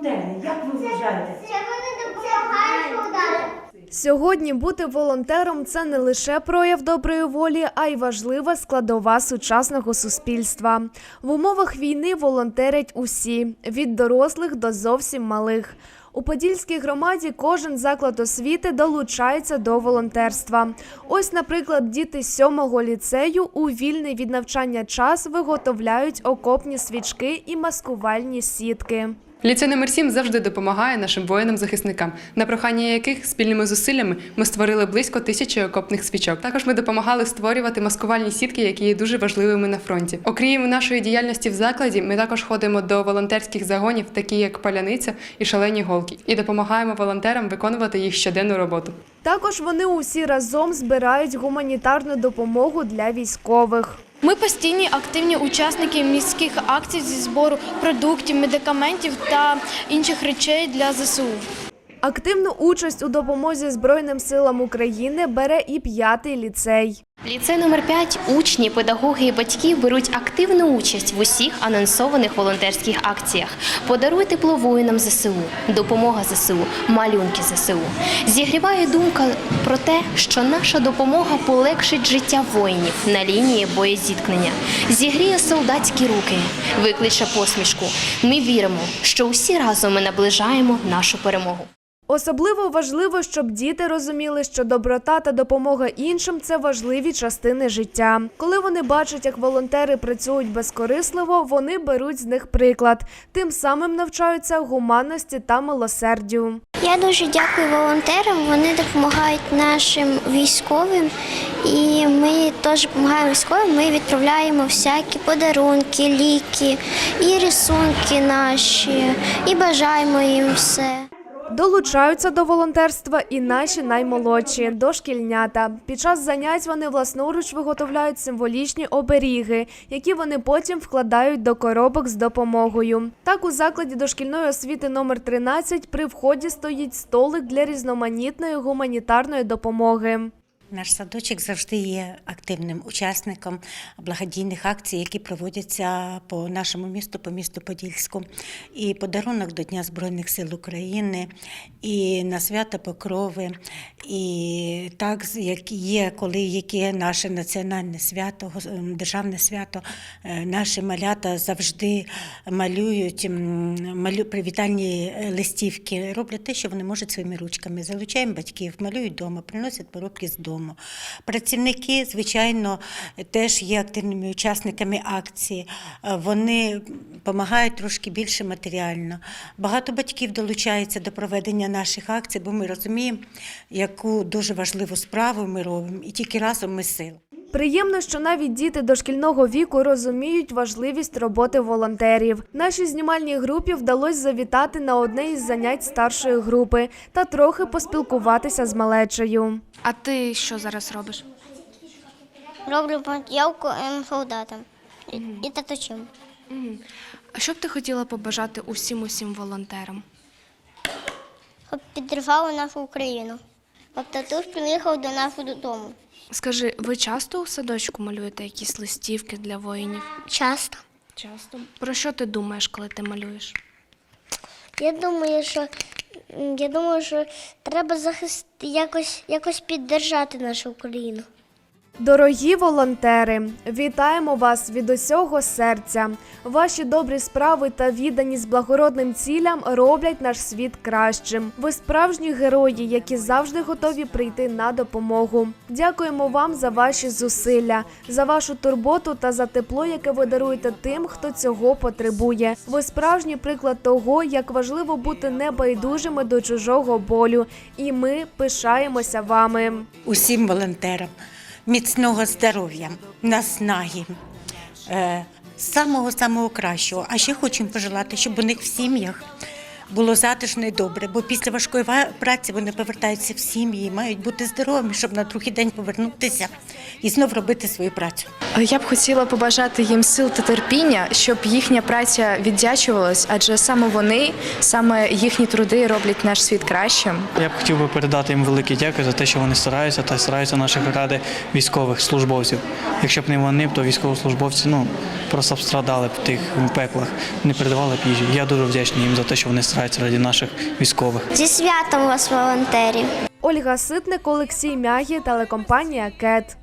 волонтери? Як ви вважаєте? Це вони допомагають солдатам. Сьогодні бути волонтером це не лише прояв доброї волі, а й важлива складова сучасного суспільства. В умовах війни волонтерять усі від дорослих до зовсім малих. У Подільській громаді кожен заклад освіти долучається до волонтерства. Ось, наприклад, діти сьомого ліцею у вільний від навчання час виготовляють окопні свічки і маскувальні сітки. Ліцей номер 7 завжди допомагає нашим воїнам-захисникам, на прохання яких спільними зусиллями ми створили близько тисячі окопних свічок. Також ми допомагали створювати маскувальні сітки, які є дуже важливими на фронті. Окрім нашої діяльності в закладі, ми також ходимо до волонтерських загонів, такі як паляниця і шалені голки, і допомагаємо волонтерам виконувати їх щоденну роботу. Також вони усі разом збирають гуманітарну допомогу для військових. Ми постійні активні учасники міських акцій зі збору продуктів, медикаментів та інших речей для ЗСУ. Активну участь у допомозі Збройним силам України бере і п'ятий ліцей. Ліцей номер 5 учні, педагоги і батьки беруть активну участь в усіх анонсованих волонтерських акціях. Подаруй тепло воїнам ЗСУ, допомога ЗСУ, малюнки ЗСУ. Зігріває думка про те, що наша допомога полегшить життя воїнів на лінії боєзіткнення, зігріє солдатські руки, викличе посмішку. Ми віримо, що усі разом ми наближаємо нашу перемогу. Особливо важливо, щоб діти розуміли, що доброта та допомога іншим це важливі частини життя. Коли вони бачать, як волонтери працюють безкорисливо, вони беруть з них приклад, тим самим навчаються гуманності та милосердю. Я дуже дякую волонтерам. Вони допомагають нашим військовим, і ми теж допомагаємо військовим. Ми відправляємо всякі подарунки, ліки і рисунки наші, і бажаємо їм все. Долучаються до волонтерства і наші наймолодші дошкільнята. Під час занять вони власноруч виготовляють символічні оберіги, які вони потім вкладають до коробок з допомогою. Так у закладі дошкільної освіти номер 13 при вході стоїть столик для різноманітної гуманітарної допомоги. Наш садочок завжди є активним учасником благодійних акцій, які проводяться по нашому місту, по місту Подільську. І подарунок до Дня Збройних сил України, і на свято Покрови, і так як є, коли яке наше національне свято, ем, державне свято, е, наші малята завжди малюють малю, привітальні листівки, роблять те, що вони можуть своїми ручками. Залучаємо батьків, малюють вдома, приносять поробки з дому. Працівники, звичайно, теж є активними учасниками акції. Е, Вони допомагають трошки більше матеріально. Багато батьків долучаються до проведення наших акцій, бо ми розуміємо, яку дуже важливу справу ми робимо, і тільки разом ми сила. Приємно, що навіть діти дошкільного віку розуміють важливість роботи волонтерів. Нашій знімальній групі вдалося завітати на одне із занять старшої групи та трохи поспілкуватися з малечею. А ти що зараз робиш? Роблю поділку ем, солдатам і, таточим. А що б ти хотіла побажати усім усім волонтерам? Щоб підтримали нашу Україну. Щоб татуш приїхав до нас додому. Скажи, ви часто у садочку малюєте якісь листівки для воїнів? Часто. Часто. Про що ти думаєш, коли ти малюєш? Я думаю, що я думаю, що треба захист якось, якось піддержати нашу Україну. Дорогі волонтери, вітаємо вас від усього серця. Ваші добрі справи та відданість благородним цілям роблять наш світ кращим. Ви справжні герої, які завжди готові прийти на допомогу. Дякуємо вам за ваші зусилля, за вашу турботу та за тепло, яке ви даруєте тим, хто цього потребує. Ви справжній приклад того, як важливо бути небайдужими до чужого болю, і ми пишаємося вами. усім волонтерам міцного здоров'я, наснаги, е, самого самого кращого. А ще хочемо пожелати, щоб у них в сім'ях було затишно і добре, бо після важкої праці вони повертаються в сім'ї мають бути здоровими, щоб на другий день повернутися і знов робити свою працю. Я б хотіла побажати їм сил та терпіння, щоб їхня праця віддячувалась, адже саме вони, саме їхні труди роблять наш світ кращим. Я б хотів би передати їм велике дякую за те, що вони стараються та стараються наших ради військових службовців. Якщо б не вони, то військовослужбовці ну просто б страдали б в тих пеклах, не передавали б їжі. Я дуже вдячний їм за те, що вони стараються. Стараються раді наших військових. Зі святом вас, волонтерів! Ольга Ситник, Олексій Мягі, телекомпанія КЕТ.